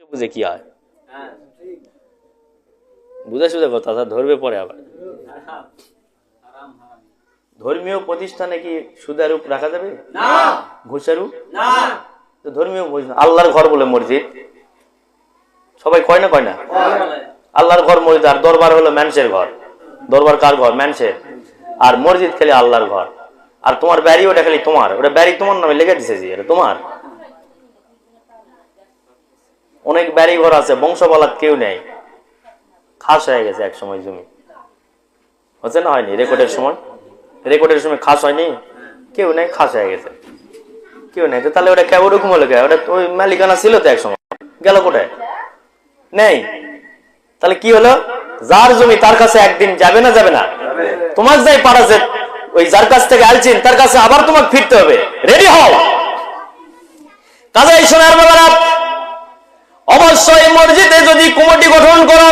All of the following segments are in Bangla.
বুঝে কি হয়? বুঝে সুঝে কথা ধরবে পরে আবার। ধর্মীয় প্রতিষ্ঠানে কি সুদারূপ রাখা যাবে? ঘুষারূপ তো ধর্মীয় আল্লাহর ঘর বলে মসজিদ। সবাই কয় না কয় না? আল্লাহর ঘর মসজিদ আর দরবার হলো ম্যানসের ঘর। দরবার কার ঘর? ম্যানসের আর মসজিদ খেলে আল্লাহর ঘর। আর তোমার ব্যারি ওটা খালি তোমার। ওটা ব্যারি তোমার নামে লেগে দিছে জি এটা তোমার। অনেক ব্যারি ঘর আছে বংশপালাত কেউ নেই। খাস হয়ে গেছে এক সময় জমি। হচ্ছে না হয়নি? রেকর্ডের সময়? রেকর্ডের সময় খাস হয়নি? কেউ নেই, খাস হয়ে গেছে। কেউ নেই। তাহলে ওটা কেউ ওরকম হলো কে? ওটা ওই মালিকানা ছিল তো এক সময় গেল কোথায়? নেই। তাহলে কি হলো? যার জমি তার কাছে একদিন যাবে না যাবে না। তোমার যাই পারাছে ওই যার কাছ থেকে আলছিন তার কাছে আবার তোমাকে ফিরতে হবে। রেডি হও। কাজে এই সোনার বাবারা মসজিদে যদি কমিটি গঠন করো,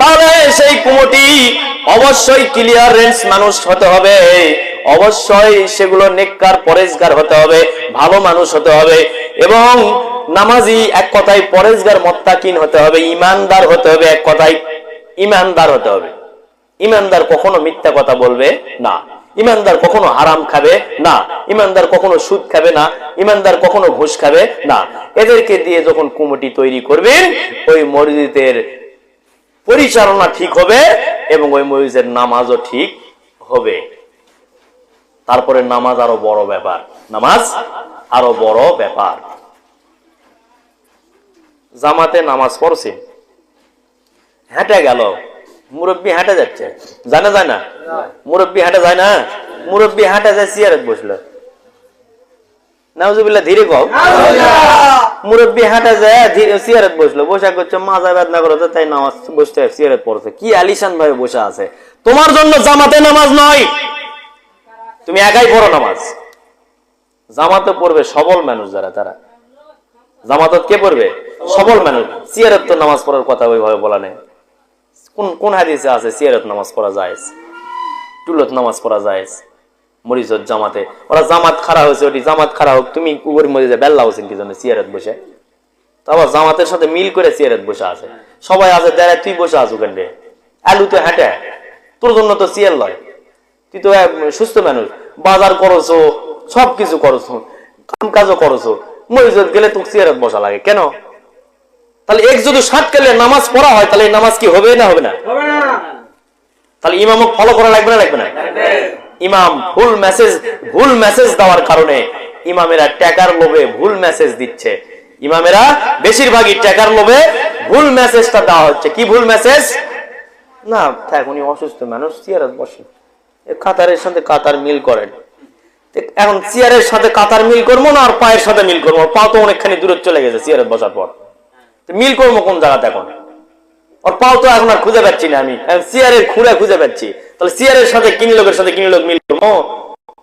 তাহলে সেই কমিটি অবশ্যই ক্লিয়ারেন্স মানুষ হতে হবে। অবশ্যই সেগুলো নেককার পরেজগার হতে হবে, ভালো মানুষ হতে হবে এবং নামাজি এক কথায় পরেজগার মত্তাকিন হতে হবে, ইমানদার হতে হবে এক কথায়। ইমানদার হতে হবে। ইমানদার কখনো মিথ্যা কথা বলবে না। ইমানদার কখনো হারাম খাবে না। ইমানদার কখনো সুদ খাবে না। ইমানদার কখনো ঘুষ খাবে না। এদেরকে দিয়ে যখন কমিটি তৈরি করবেন, ওই মসজিদের পরিচালনা ঠিক হবে এবং ওই মসজিদের নামাজও ঠিক হবে। তারপরে নামাজ আরও বড় ব্যাপার। নামাজ আরও বড় ব্যাপার। জামাতে নামাজ পড়ছে। হেঁটে গেল। মুরব্বী হেঁটে যাচ্ছে। জানা যায় না মুরব্বী হেঁটে যায় না? মুরব্বী হেঁটে যায় সিয়ারত বসল। ধীরে মুরব্বী হাঁটা যায় সিয়ারত বসল। বসা মাজা করছে তাই নামাজ বসতে সিয়ারত পড়ছে কি আলিশান ভাবে বসে আছে? তোমার জন্য জামাতে নামাজ নয়। তুমি একাই পড়ো নামাজ। জামাতে পড়বে, সবল মানুষ যারা, তারা। জামাতত কে পড়বে? সবল মানুষ। সিয়ারত তো নামাজ পড়ার কথা ওইভাবে বলা নেই। কোন কোন হাদিসে আছে? সিয়ারত নামাজ পড়া যায় টুলত নামাজ পড়া যায় মরিজত জামাতে? ওরা জামাত খাড়া হয়েছে ওটি, জামাত খাড়া হোক, তুমি কুকুর মরিজে বেল্লা হোসেন কি জন্য সিয়ারত বসে? তো আবার জামাতের সাথে মিল করে সিয়ারত বসে আছে। সবাই আছে দেয় তুই বসে আছো কেন রে? আলু তো হেঁটে, তোর জন্য তো সিয়ার লয়। তুই তো সুস্থ মানুষ, বাজার করছ সব কিছু করছ কাম কাজও করছ মরিজত গেলে তো সিয়ারত বসা লাগে, কেন? তাহলে এক যদি ষাট কালে নামাজ পড়া হয় তাহলে নামাজ কি হবে না হবে না? তাহলে ইমামক ফলো করা লাগবে না লাগবে না? ইমাম ভুল মেসেজ ভুল মেসেজ দেওয়ার কারণে ইমামেরা ট্যাকার লোভে ভুল মেসেজ দিচ্ছে। ইমামেরা বেশিরভাগই ট্যাকার লোভে ভুল মেসেজটা দেওয়া হচ্ছে। কি ভুল মেসেজ না থাক উনি অসুস্থ মানুষ চেয়ারত বসে কাতারের সাথে কাতার মিল করেন। এখন চেয়ারের সাথে কাতার মিল করব না আর পায়ের সাথে মিল করব পা তো অনেকখানি দূরে চলে গেছে চেয়ারে বসার পর। মিল করব কোন জায়গাতে এখন? ওর পাও তো এখন আর খুঁজে পাচ্ছি না আমি। চেয়ারের খুঁড়ে খুঁজে পাচ্ছি। তাহলে চেয়ারের সাথে কিনি লোকের সাথে কিনি লোক মিল করব?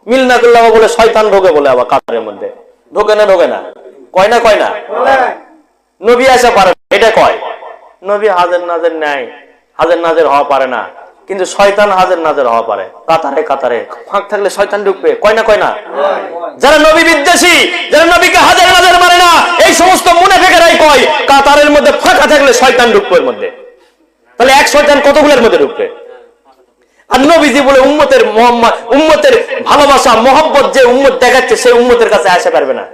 মিল না করলে আবার বলে শয়তান ঢোকে বলে আবার কাতারের মধ্যে। ঢোকে না ঢোকে না। কয় না কয় না? নবী আসা পারে এটা কয়। নবী হাজার নাজের নেয় হাজার নাজের হওয়া পারে না। কিন্তু শয়তান হাজার নাজের হওয়া পারে। কাতারে কাতারে। ফাঁক থাকলে শয়তান ঢুকবে। কয় না কয় না? যারা নবী বিদ্বেষী, যারা নবীকে হাজার নাজের মানে না, এই সমস্ত মনে ফেকেরাই কয়, কাতারের মধ্যে ফাঁকা থাকলে শয়তান ঢুকবে এর মধ্যে। তাহলে এক শয়তান কতগুলোর মধ্যে ঢুকবে? আর নবীজি বলে উম্মতের মোহাম্মদ, উম্মতের ভালোবাসা, মহব্বত যে উম্মত দেখাচ্ছে, সেই উম্মতের কাছে আসতে পারবে না।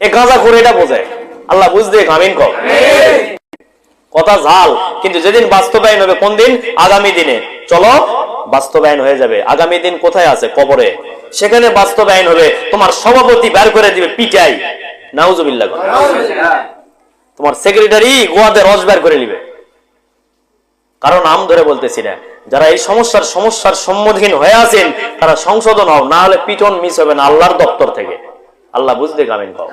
এ গাঁজা করে এটা বোঝায়। আল্লাহ বুঝতে আমিন কর। কথা ঝাল, কিন্তু যেদিন বাস্তবায়ন হবে কোন দিন? আগামী দিনে। চলো, বাস্তবায়ন হয়ে যাবে। আগামী দিন কোথায় আছে? কবরে। সেখানে বাস্তবায়ন হবে তোমার সভাপতি বের করে দিবে পিটাই নাউজুবিল্লাহ। তোমার সেক্রেটারি গোয়াতে রস বের করে নিবে। কারণ নাম ধরে বলতেছি না। যারা এই সমস্যার সমস্যার সম্মুখীন হয়ে আছেন তারা সংশোধন হও না হলে পিটন মিস হবে না আল্লাহর দপ্তর থেকে। আল্লাহ বুঝতে পাও।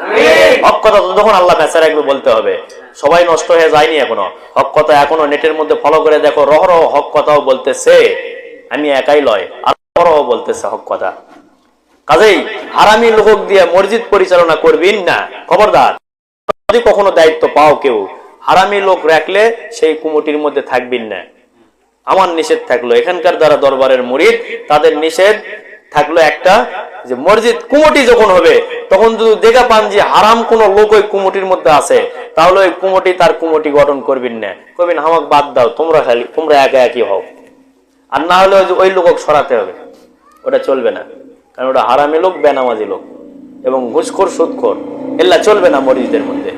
হক কথা তো তখন আল্লাহ বেচার একটু বলতে হবে। সবাই নষ্ট হয়ে যায়নি এখনও। হক কথা এখনও নেটের মধ্যে ফলো করে দেখো রহ রহ হক কথাও বলতেছে। আমি একাই লয়। আর রহ বলতেছে হক কথা। কাজেই হারামি লোক দিয়ে মসজিদ পরিচালনা করবেন না। খবরদার যদি কখনো দায়িত্ব পাও কেউ? হারামি লোক রাখলে সেই কুমুটির মধ্যে থাকবেন না। আমার নিষেধ থাকল, এখানকার যারা দরবারের মুরিদ, তাদের নিষেধ থাকল একটা, যে মসজিদ কুমটি যখন হবে, তখন যদি দেখা পান যে হারাম কোন লোক ওই কুমটির মধ্যে আছে, তাহলে ওই কুমটি তার কুমটি গঠন করবেন না। কবেন আমাকে বাদ দাও, তোমরা খালি, তোমরা একা একই হও। আর না হলে ওই যে ওই লোক সরাতে হবে। ওটা চলবে না। কারণ ওটা হারামি লোক, বেনামাজি লোক। এবং ঘুষখোর, সুদখোর, এগুলা চলবে না মসজিদের মধ্যে।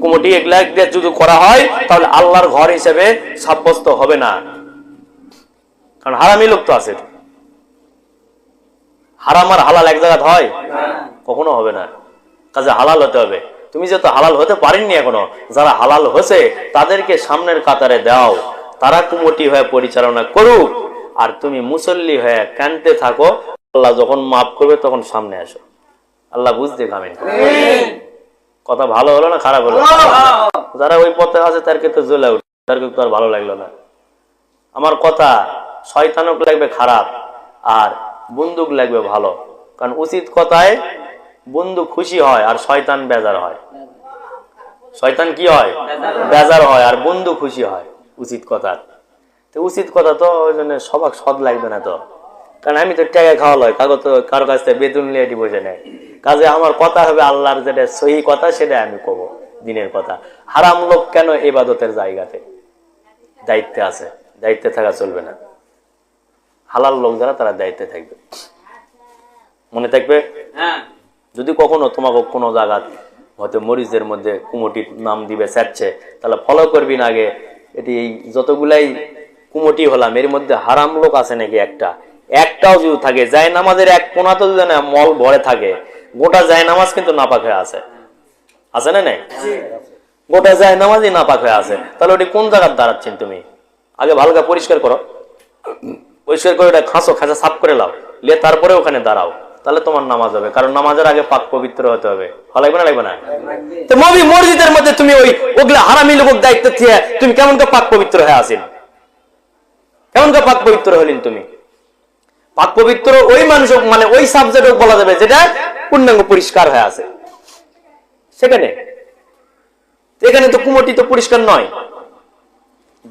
কুমটি এগুলা যদি করা হয়, তাহলে আল্লাহর ঘর হিসেবে সাব্যস্ত হবে না। কারণ হারামি লোক তো আছে। হারাম আর হালাল এক জায়গায় হয়? কখনো হবে না। কাজে হালাল হতে হবে। তুমি যেহেতু হালাল হতে পারেননি এখনও, যারা হালাল হয়েছে, তাদেরকে সামনের কাতারে দাও। তারা কুমটি হয়ে পরিচালনা করুক। আর তুমি মুসল্লি হয়ে কানতে থাকো আল্লাহ যখন মাফ করবে তখন সামনে আসো। আল্লাহ বুঝতে কামেন কথা ভালো হলো না খারাপ হলো? যারা ওই পথে আছে তারকে তো জ্বলে উঠে তারকে তো আর ভালো লাগল না। আমার কথা শয়তানক লাগবে খারাপ আর বন্দুক লাগবে ভালো। কারণ উচিত কথায় বন্ধু খুশি হয় আর শয়তান বেজার হয়। শয়তান কি হয়? বেজার হয় আর বন্ধু খুশি হয়। উচিত কথা। তো উচিত কথা তো ওই জন্য সবাক সদ লাগবে না তো। কারণ আমি তো টাকা খাওয়া লয় কাগজ তো কারও কাছ থেকে বেতন নিয়ে বসে নেয়। কাজে আমার কথা হবে আল্লাহর যেটা সহি কথা সেটা আমি কব দিনের কথা। হারাম লোক কেন এবাদতের জায়গাতে? দায়িত্বে আছে দায়িত্বে থাকা চলবে না। হালাল লোক যারা তারা দায়িত্বে থাকবে। মনে থাকবে? যদি কখনো তোমাকে কোনো জায়গা হয়তো মরিচের মধ্যে কুমটির নাম দিবে চাচ্ছে তাহলে ফলো করবি না আগে। এটি এই যতগুলাই কুমোটি হলাম এর মধ্যে হারাম লোক আছে নাকি একটা? একটাও যদি থাকে যায় নামাজের এক কোনা তো যদি না মল ভরে থাকে গোটা যায় নামাজ কিন্তু নাপাক হয়ে আছে। আছে না নাই? গোটা যায় নামাজই নাপাক হয়ে আছে। তাহলে ওটি কোন জায়গার দাঁড়াচ্ছেন তুমি? আগে ভালো করে পরিষ্কার করো। পরিষ্কার করে ওটা খাঁসো খাঁচা সাফ করে লাও। লিয়ে তারপরে ওখানে দাঁড়াও। তাহলে তোমার নামাজ হবে। কারণ নামাজের আগে পাক পবিত্র হতে হবে। ভালো লাগবে না লাগবে না? তো মবি মসজিদের মধ্যে তুমি ওই ওগুলা হারামি লোক দায়িত্ব দিয়ে তুমি কেমন পাক পবিত্র হয়ে আসিন কেমন পাক পবিত্র হলেন তুমি? পাক পবিত্র ওই মানুষ মানে ওই সাবজেক্ট বলা যাবে যেটা পূর্ণাঙ্গ পরিষ্কার হয়ে আছে। সেখানে? এখানে তো কুমটি তো পরিষ্কার নয়।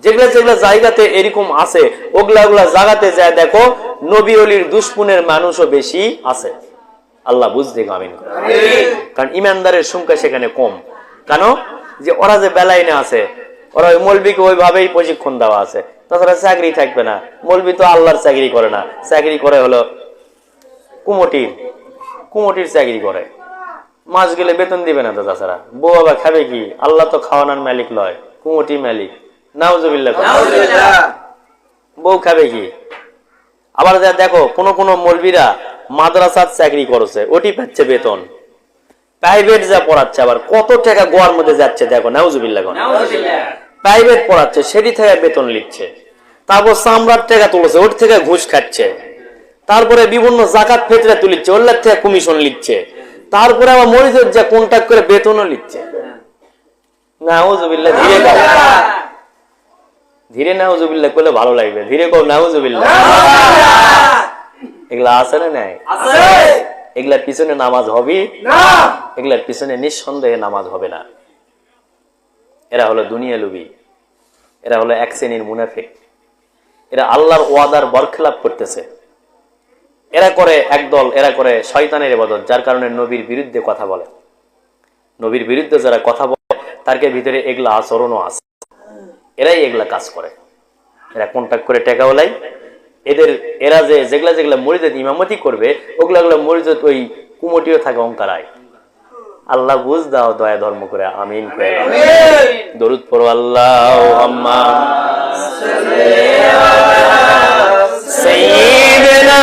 যেগুলা যেগুলা জায়গাতে এরকম আছে ওগুলা ওগুলা জায়গাতে যায় দেখো নবী অলির দুশ্মনের মানুষও বেশি আছে। আল্লাহ বুঝতে আমিন। কারণ ইমানদারের সংখ্যা সেখানে কম। কেন? যে ওরা যে বেলাইনে আছে ওরা ওই মলবিকে ওইভাবেই প্রশিক্ষণ দেওয়া আছে। তাছাড়া চাকরি থাকবে না। মলবি তো আল্লাহর চাকরি করে না। চাকরি করে হলো কুমটির কুমটির চাকরি করে। মাস গেলে বেতন দিবে না তো তাছাড়া। বউ বাবা খাবে কি? আল্লাহ তো খাওয়ানোর মালিক লয়। কুমটি মালিক। নাউজুবিল্লাহ। বউ খাবে কি? আবার যা দেখো কোন কোন মলবিরা মাদ্রাসার চাকরি করছে ওটি পাচ্ছে বেতন। প্রাইভেট যা পড়াচ্ছে আবার কত টাকা গোয়ার মধ্যে যাচ্ছে দেখো নাউজুবিল্লাহ। প্রাইভেট পড়াচ্ছে সেটি থেকে বেতন লিখছে তারপর সামরার টাকা তুলেছে ওর থেকে ঘুষ খাচ্ছে। তারপরে বিভিন্ন জাকাত ফেতরে তুলিচ্ছে ওর থেকে কমিশন লিখছে তারপরে আবার মরিজের যা কন্ট্যাক্ট করে বেতনও লিখছে নাউজুবিল্লাহ ধীরে কও ধীরে নাউজুবিল্লাহ করলে ভালো লাগবে। ধীরে কও নাউজুবিল্লাহ। এগুলা আছে না নাই? এগুলার পিছনে নামাজ হবে? এগুলার পিছনে নিঃসন্দেহে নামাজ হবে না। এরা হলো দুনিয়া লুবি এরা হলো এক শ্রেণির মুনাফিক। এরা আল্লাহর ওয়াদার বরখেলাপ করতেছে। এরা করে একদল, এরা করে শয়তানের ইবাদত, যার কারণে নবীর বিরুদ্ধে কথা বলে। নবীর বিরুদ্ধে যারা কথা বলে তারকে ভিতরে এগুলা আচরণও আছে। এরাই এগুলা কাজ করে। এরা কন্ট্যাক্ট করে টেকা ওলাই এদের, এরা যে যেগুলা যেগুলা মরিজত ইমামতি করবে, ওগুলা ওগুলা মরিজত ওই কুমটিও থাকে অঙ্কারায় আল্লাহ বুঝ দাও দয়া ধর্ম করে আমিন দরুদ পর আল্লাহ সৈয়দনা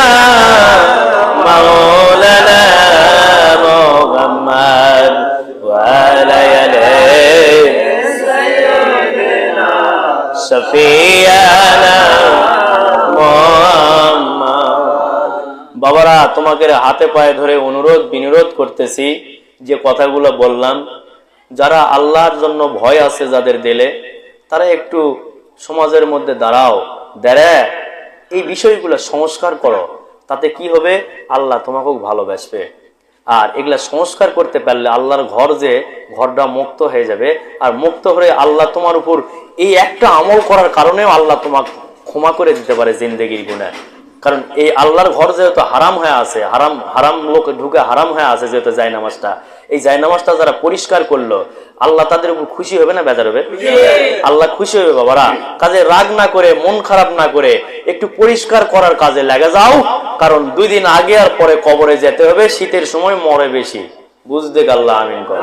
সফিয়ানা মুহাম্মদ বাবারা তোমাকে হাতে পায়ে ধরে অনুরোধ বিনিরোধ করতেছি। যে কথাগুলো বললাম, যারা আল্লাহর জন্য ভয় আছে যাদের দিলে, তারা একটু সমাজের মধ্যে দাঁড়াও, দাঁড়া, এই বিষয়গুলো সংস্কার করো, তাতে কি হবে? আল্লাহ তোমাকেও ভালোবাসবে। আর এগুলা সংস্কার করতে পারলে আল্লাহর ঘর যে, ঘরটা মুক্ত হয়ে যাবে। আর মুক্ত হয়ে আল্লাহ তোমার উপর এই একটা আমল করার কারণেও আল্লাহ তোমাকে ক্ষমা করে দিতে পারে জিন্দেগির গুণা কারণ এই আল্লাহর ঘর যেহেতু হারাম হয়ে আছে হারাম হারাম লোক ঢুকে হারাম হয়ে আছে যেহেতু জায় নামাজটা এই জায়নামাজটা যারা পরিষ্কার করল আল্লাহ তাদের উপর খুশি হবে না বেজার হবে? আল্লাহ খুশি হবে বাবারা। কাজে রাগ না করে মন খারাপ না করে একটু পরিষ্কার করার কাজে লেগে যাও। কারণ দুই দিন আগে আর পরে কবরে যেতে হবে শীতের সময় মরে বেশি। বুঝতে আল্লাহ আমিন করে।